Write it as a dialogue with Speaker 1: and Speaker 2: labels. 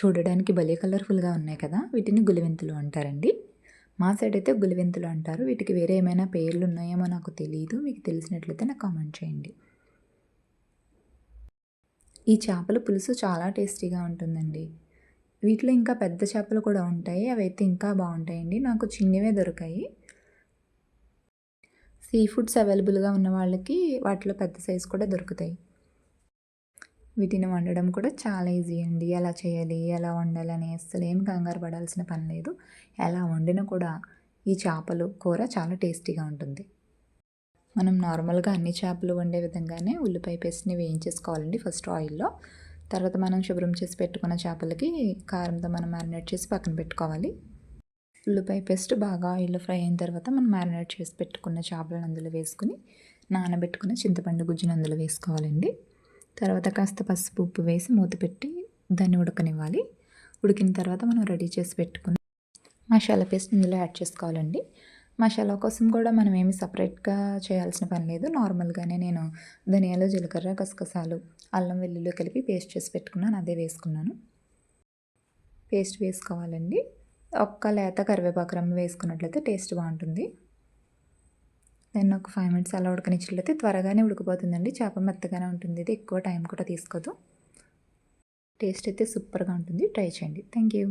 Speaker 1: చూడడానికి భలే కలర్ఫుల్గా ఉన్నాయి కదా. వీటిని గులివెంతులు అంటారండి. మా సైడ్ అయితే గులివెంతులు అంటారు. వీటికి వేరే ఏమైనా పేర్లు ఉన్నాయేమో నాకు తెలియదు మీకు తెలిసినట్లయితే నాకు కామెంట్ చేయండి. ఈ చేపల పులుసు చాలా టేస్టీగా ఉంటుందండి. వీటిలో ఇంకా పెద్ద చేపలు కూడా ఉంటాయి. అవి అయితే ఇంకా బాగుంటాయండి. నాకు చిన్నవే దొరికాయి. సీ ఫుడ్స్ అవైలబుల్గా ఉన్న వాళ్ళకి వాటిలో పెద్ద సైజు కూడా దొరుకుతాయి. వీటిని వండడం కూడా చాలా ఈజీ అండి. ఎలా చేయాలి ఎలా వండాలని అసలు ఏం కంగారు పడాల్సిన పని లేదు. ఎలా వండినా కూడా ఈ చేపలు కూర చాలా టేస్టీగా ఉంటుంది. మనం నార్మల్గా అన్ని చేపలు వండే విధంగానే ఉల్లిపాయ పేస్ట్ని వేయించేసుకోవాలండి ఫస్ట్ ఆయిల్లో. తర్వాత మనం శుభ్రం చేసి పెట్టుకున్న చేపలకి కారంతో మనం మ్యారినేట్ చేసి పక్కన పెట్టుకోవాలి. ఉల్లిపాయ పేస్ట్ బాగా ఆయిల్లో ఫ్రై అయిన తర్వాత మనం మ్యారినేట్ చేసి పెట్టుకున్న చేపలను అందులో వేసుకుని నానబెట్టుకున్న చింతపండు గుజ్జును అందులో వేసుకోవాలండి. తర్వాత కాస్త పసుపు ఉప్పు వేసి మూత పెట్టి దాన్ని ఉడకనివ్వాలి. ఉడికిన తర్వాత మనం రెడీ చేసి పెట్టుకుని మసాలా పేస్ట్ ఇందులో యాడ్ చేసుకోవాలండి. మసాలా కోసం కూడా మనం ఏమి సపరేట్గా చేయాల్సిన పని లేదు. నార్మల్గానే నేను ధనియాలు జీలకర్ర గసగసాలు అల్లం వెల్లుల్లి కలిపి పేస్ట్ చేసి పెట్టుకున్నాను. అదే వేసుకున్నాను. పేస్ట్ వేసుకోవాలండి. ఒక్క లేత కరివేపాకు రమ్మ వేసుకున్నట్లయితే టేస్ట్ బాగుంటుంది. దాన్ని ఒక ఫైవ్ మినిట్స్ అలా ఉడకనిచ్చినట్లయితే త్వరగానే ఉడికిపోతుందండి. చేప మెత్తగానే ఉంటుంది. ఇది ఎక్కువ టైం కూడా తీసుకోదు. టేస్ట్ అయితే సూపర్గా ఉంటుంది. ట్రై చేయండి. Thank you